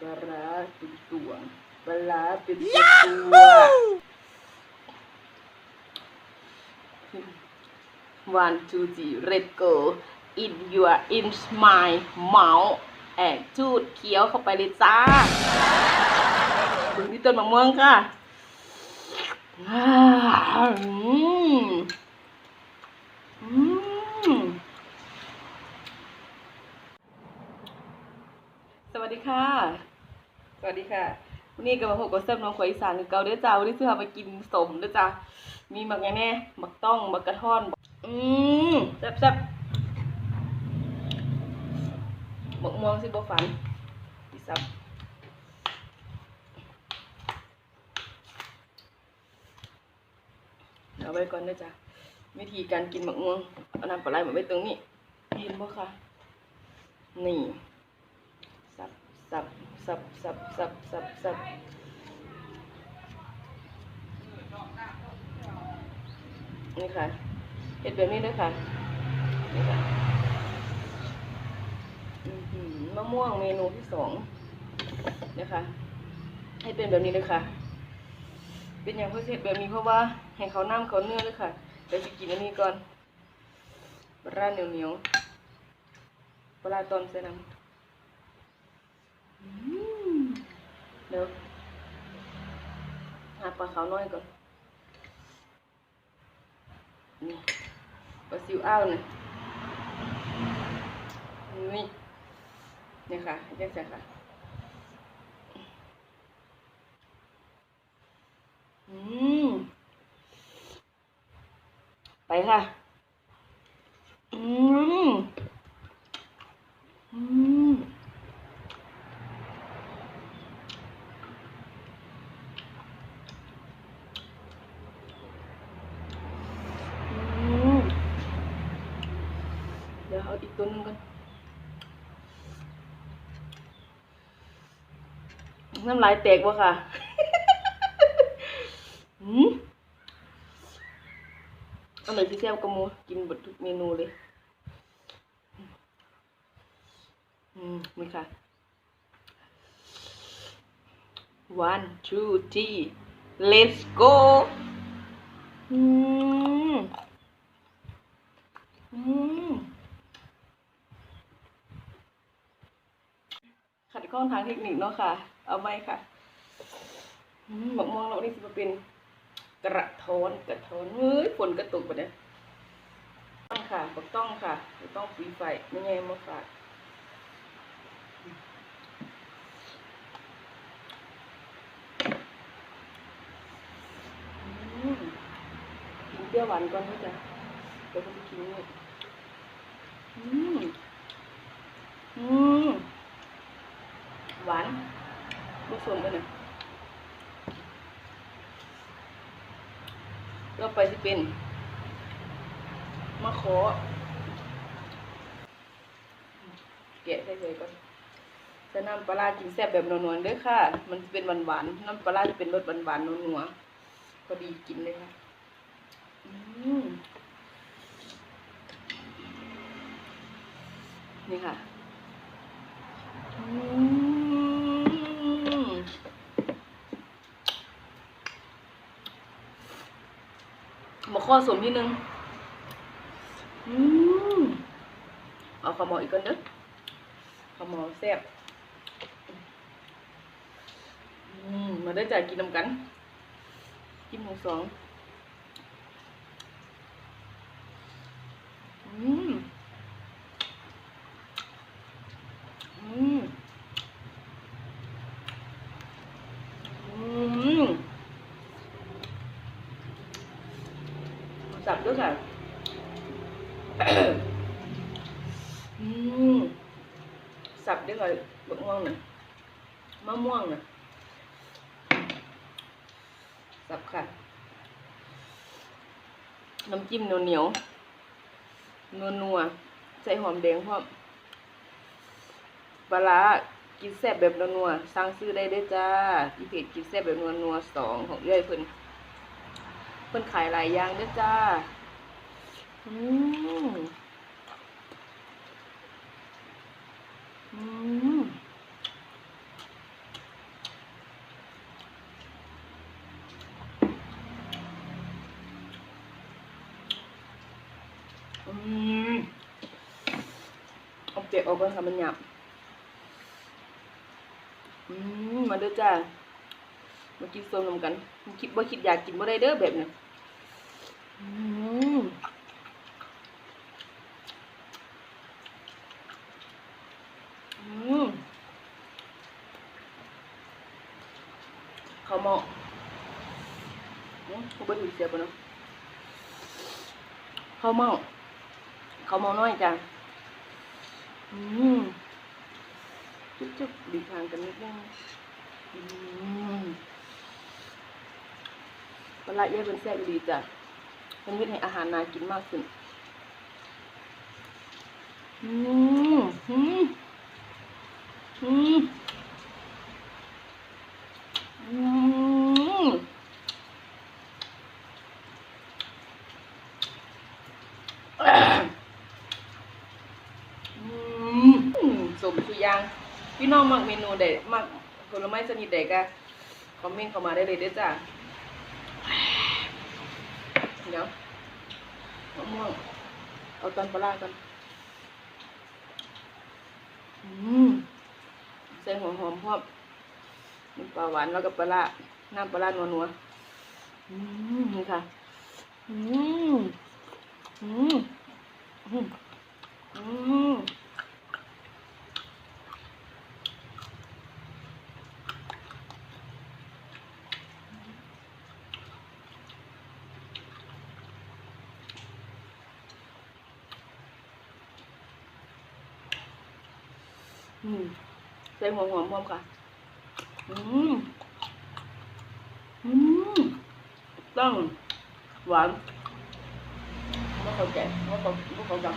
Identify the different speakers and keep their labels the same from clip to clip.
Speaker 1: ปลาร้าเป็นตัวปลาร้าเป็นตัว one two three red go in your in my mouth แอบจูดเคี้ยวเข้าไปเลยจ้าดูที่ต้นมะม่วงค่ะอืมอืมส วัสดีค่ะ สวัสดีค่ะ วันนี้ก็มาพบกับเซฟน้องขวายอีสานคือเก่าเด้อจ้าวันนี้ซื้อมาไปกินสมเด้อจ้ามีหมักอย่างแน่หมักต้องหมักกระท่อน อืมแซ่บแซ่บหมักม่วงสิบ่ฝันอีสับเอาไว้ก่อนเด้อจ้าวิธีการกินหมักม่วงเอาน้ำปลาไหลมาไว้ตรงนี้เห็นบ่คะนี่ สับสับสับสับสับสับนี่ค่ะเห็ดแบบนี้ด้วยค่ะนี่ค่ะมะม่วงเมนูที่สองนะคะ ให้เป็นแบบนี้เลยค่ะ เป็นอย่างเพื่อเห็ดแบบนี้เพราะว่าให้เขาน้ำเขาเนื้อเลยค่ะเดี๋ยวจะกินอันนี้ก่อนปลาร้าเหนียวเหนียวปลาร้าตอนใส่น้ำ เดี๋ยวหาปลาขาวน้อยก่อนนี่ปลาซิวอ้าวเนี่ยนี่นี่ค่ะเรียกใส่ค่ะอืมไปค่ะ อืม อืม อืมเดี๋ยวเอาอีกตัวหนึงกัน น้ำลายแตกวะค่ะอืมอร่อยที่แซ่บกระมูกินหมดทุกเมนูเลย อืมนี่ค่ะ one two three let's go อืม อืมขัดข้องทางเทคนิคเนาะค่ะ เอาไว้ค่ะมหมกม่วงเรานี่สิเป็นกระท้อนกระท้อนเฮ้ยฝนกระตุกไปเนี่ยต้องค่ะบกต้องค่ะบกต้องปีไฟไม่แง่มาฝากกินเปรี้ยวหวานก่อนนะจ๊ะเดี๋ยวจะกินนี่อืมอืมหวาน ลูกสมกันนะเราไปที่เป็นมะขอแกะใส่ๆก่อนใส่น้ำปลาร้ากินแซ่บแบบนวลๆเด้อค่ะ มันจะเป็นหวานๆน้ำปลาร้าจะเป็นรสหวานๆนัวๆพอดีกินเลยค่ะนี่ค่ะ อืม คอสมนิดนึงอืมเอาขมออีกก่อนเด้อขมอแซ่บอืมมาได้จ่ายกินน้ำกัน กินหมูสองอืม อืม อืมสับ ด้วยค่ะอืมสับด้วยค่ะมะม่วงน่ะมะม่วงน่ะสับค่ะ น้ำจิ้มเหนียวเหนียวนัวนัวๆใส่หอมแดงพร้อมปลาร้ากินแซ่บแบบนัวๆสั่งซื้อได้เด้อจ้าที่เพจกินแซ่บแบบนัวๆสองของเอื้อยเพิ่น เพิ่นขายหลายอย่างด้วยจ้า อืมอืมอืมเอาเจ็บออกก่อนค่ะมันหยาบอืม มาด้วยจ้า มากินส้มนำกันคิดว่าคิดอยากกินบ่ได้เด้อแบบเนี้ยอืมอืมข้าวหม้ออืมกูไปถือเสียบปะเนาะข้าวหม้อข้าวหม้อน้อยจ้ะอืมจุ๊บจุ๊บดีทางกันนิดนึงอืม ปลาเย่เป็นแซ่บดีจ้ะมันเฮ็ดให้อาหารน่ากินมากขึ้นอืมอืมอืมอืมอืมสมสุยาง พี่น้องมักเมนูใดมักผลไม้ชนิดใดก็คอมเมนต์เข้ามาได้เลยด้อจ้า เดี๋ยวมะม่วงเอาตอนปลาร้ากันอืมใส่หัวหอมพร้อมน้ำปลาหวานแล้วก็ปลาร้าน้ำปลาร้านัวๆอืมนี่ค่ะ อืมอืมอืมอืม อืมใส่หัวหอมพร้อมค่ะ อืม อืม ต้องหวานไม่เขาแก่ไม่เขาไม่เขาดำ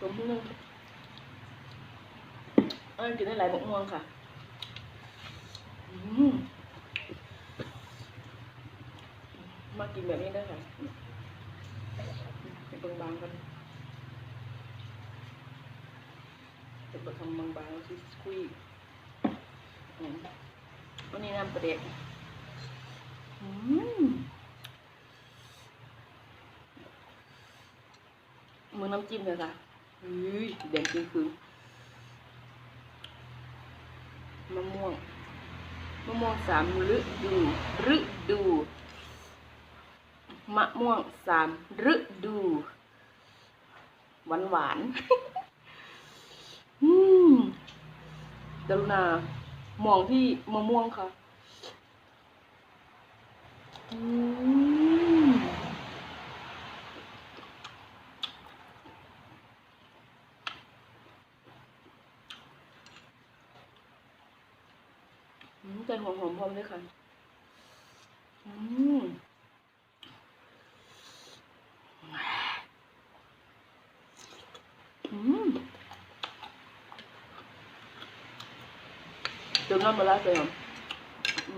Speaker 1: สมนึงเอ้ยกินได้หลายบกม่วงค่ะ อืม มากินแบบนี้ได้ค่ะเป็นบางๆกัน จะไปทำบางๆที่คุยอืมวันนี้น้ำประเด็ดอืมมือน้ำจิ้มเลยค่ะอุ้ยแดจริงคือมะม่วงมะม่วงสามฤดูฤดูมะม่วงสามฤดู หวานหวานๆ อืม กรุณามองที่มะม่วงค่ะอืมใจหอมหอมพร้อมด้วยค่ะ อืม อืม เติมน้ำปลาร้าใส่หอมอื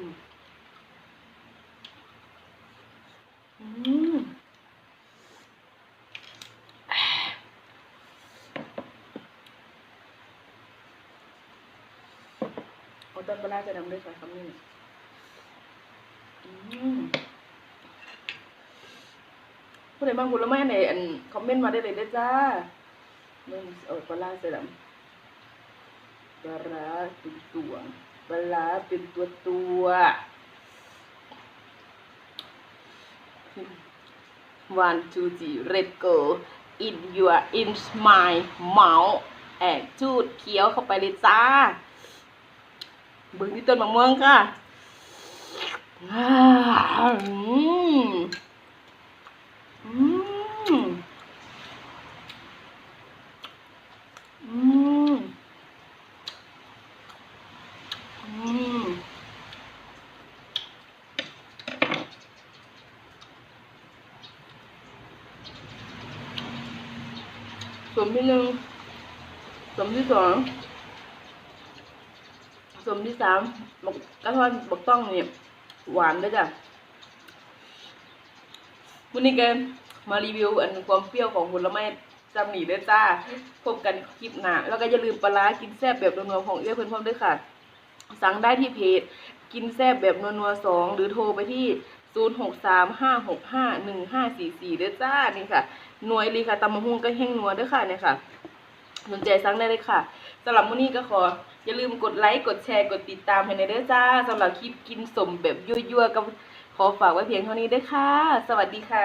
Speaker 1: อืมเอาต้นปลาร้าใส่น้ำด้วยค่ะคำนี้ผู้ใดบางผละไม้ไหนอันคอมเมนต์มาได้เลยเด้จ้าเมื่อเอาปลาร้าใส่น้ำปลาร้าเป็นตัว ปลาร้าเป็นตัวตัววันทูจีเรดโก in your in my mouth แอบจูดเคี้ยวเข้าไปเลยจ้าเบิ่งที่ต้นมะม่วงค่ะอ่าอืมอืมอืม อืมส มที่หนึ่งสมที่สองสมที่สามบักกระท้อนบักต้องเนี่ยหวานด้วยจ้ะวันนี้แกมารีวิวอันความเปรี้ยวของผลไม้จำหนีด้วยจ้าพบกันคลิปหน้าแล้วก็อย่าลืมปลาร้ากินแซ่บแบบนัวๆของเอื้อเพื่อนพร้อมด้วยค่ะ สั่งได้ที่เพจกินแซ่บแบบนัวๆสองหรือโทรไปที่ 0 6 3 5 6 5 1 5 4 4เด้อจ้านี่ค่ะหน่วยลีค่ะตำมะฮุ่งก็แห้งนัวเด้อค่ะเนี่ยค่ะสนใจสั่งได้เลยค่ะสำหรับมื้อนี้ก็ขอ อย่าลืมกดไลค์กดแชร์กดติดตามให้ในเด้อจ้าสำหรับคลิปกินสมแบบยั่วๆก็ขอฝากไว้เพียงเท่านี้เด้อค่ะ สวัสดีค่ะ